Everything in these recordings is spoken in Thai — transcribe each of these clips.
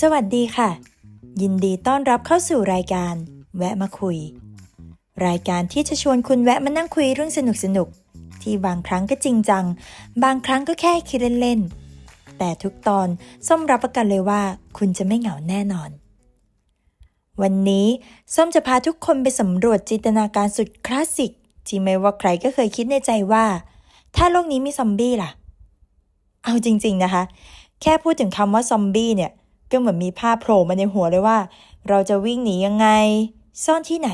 สวัสดีค่ะ ยินดีต้อนรับเข้าสู่รายการ แวะมาคุย รายการที่จะชวนคุณแวะมานั่งคุยเรื่องสนุกสนุกที่บางครั้งก็จริงจัง บางครั้งก็แค่คิดเล่นๆแต่ทุกตอนส้มรับประกันเลยว่า คุณจะไม่เหงาแน่นอน วันนี้ส้มจะพาทุกคนไปสำรวจจินตนาการสุดคลาสสิกที่ไม่ว่าใครก็เคยคิดในใจว่า ถ้าโลกนี้มีซอมบี้ล่ะ เอาจริง ๆนะคะ แค่พูดถึงคำว่าซอมบี้เนี่ย ก็เหมือนมีภาพโผล่มาในหัวเลยว่า เราจะวิ่งหนียังไง ซ่อนที่ไหน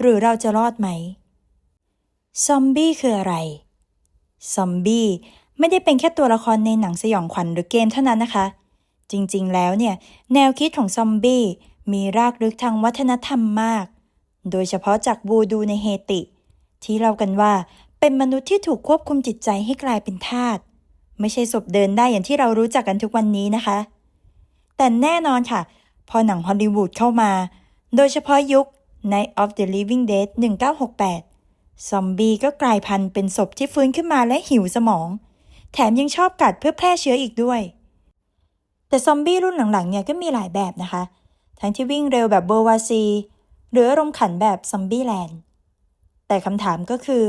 หรือเราจะรอดไหม ซอมบี้คืออะไร ซอมบี้ไม่ได้เป็นแค่ตัวละครในหนังสยองขวัญหรือเกมเท่านั้นนะคะ จริงๆ แล้วเนี่ย แนวคิดของซอมบี้มีรากลึกทางวัฒนธรรมมาก โดยเฉพาะจากบูดูในเฮติ ที่เล่ากันว่าเป็นมนุษย์ที่ถูกควบคุมจิตใจให้กลายเป็นทาสไม่ใช่ศพเดินได้อย่างที่เรารู้จักกันทุกวันนี้นะคะ แต่แน่นอนค่ะ พอหนังฮอลลีวูดเข้ามา โดยเฉพาะยุค Night of the Living Dead 1968 ซอมบี้ก็กลายพันธุ์เป็นศพที่ฟื้นขึ้นมาและหิวสมอง แถมยังชอบกัดเพื่อแพร่เชื้ออีกด้วย แต่ซอมบี้รุ่นหลังๆเนี่ยก็มีหลายแบบนะคะ ทั้งที่วิ่งเร็วแบบเบอร์วาซี หรืออารมณ์ขันแบบซอมบี้แลนด์ แต่คำถามก็คือ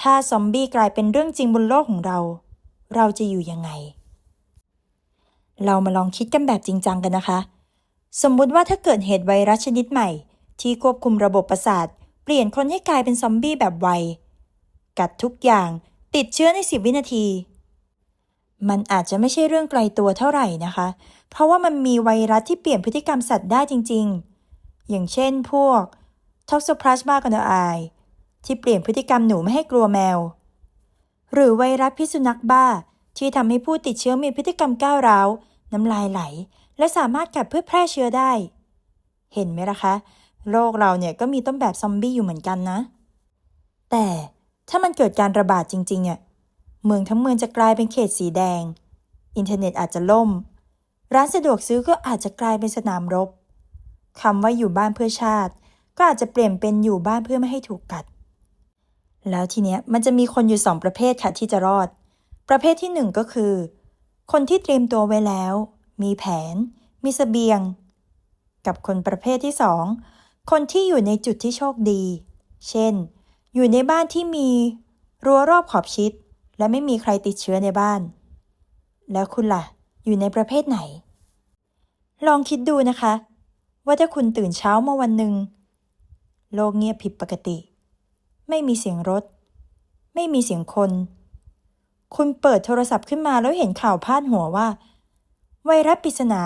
ถ้าซอมบี้กลายเป็นเรื่องจริงบนโลกของเรา เราจะอยู่ยังไง เรามาลองคิดกันแบบจริงจังกันนะคะ สมมุติว่าถ้าเกิดเหตุไวรัสชนิดใหม่ ที่ควบคุมระบบประสาท เปลี่ยนคนให้กลายเป็นซอมบี้แบบไว กัดทุกอย่างติดเชื้อใน 10 วินาที มันอาจจะไม่ใช่เรื่องไกลตัวเท่าไหร่นะคะ เพราะว่ามันมีไวรัสที่เปลี่ยนพฤติกรรมสัตว์ได้จริง ๆ อย่างเช่นพวก Toxoplasma gondii ที่เปลี่ยนพฤติกรรมหนูไม่ให้กลัวแมว หรือไวรัสพิษสุนัขบ้าที่ทำให้ผู้ติดเชื้อมีพฤติกรรมก้าวร้าว น้ำลายไหล และสามารถกัดเพื่อแพร่เชื้อได้ เห็นไหมล่ะคะโลกเราเนี่ยก็มีต้นแบบซอมบี้อยู่เหมือนกันนะ แต่ถ้ามันเกิดการระบาดจริงๆเนี่ยเมืองทั้งเมืองจะกลายเป็นเขตสีแดง อินเทอร์เน็ตอาจจะล่ม ร้านสะดวกซื้อก็อาจจะกลายเป็นสนามรบคำว่าอยู่บ้านเพื่อชาติ ก็อาจจะเปลี่ยนเป็นอยู่บ้านเพื่อไม่ให้ถูกกัด แล้วทีเนี้ยมันจะมีคนอยู่สองประเภทค่ะที่จะรอด ประเภทที่หนึ่งก็คือ คนที่เตรียมตัวไว้แล้ว มีแผน มีเสบียง กับคนประเภทที่สองคนที่อยู่ในจุดที่โชคดี เช่น อยู่ในบ้านที่มีรั้วรอบขอบชิด และไม่มีใครติดเชื้อในบ้าน แล้วคุณล่ะ อยู่ในประเภทไหน ลองคิดดูนะคะ ว่าถ้าคุณตื่นเช้ามาวันหนึ่งโลกเงียบผิดปกติ ไม่มีเสียงรถ ไม่มีเสียงคน คุณเปิดโทรศัพท์ขึ้นมาแล้วเห็นข่าวพาดหัวว่า ไวรัสปริศนา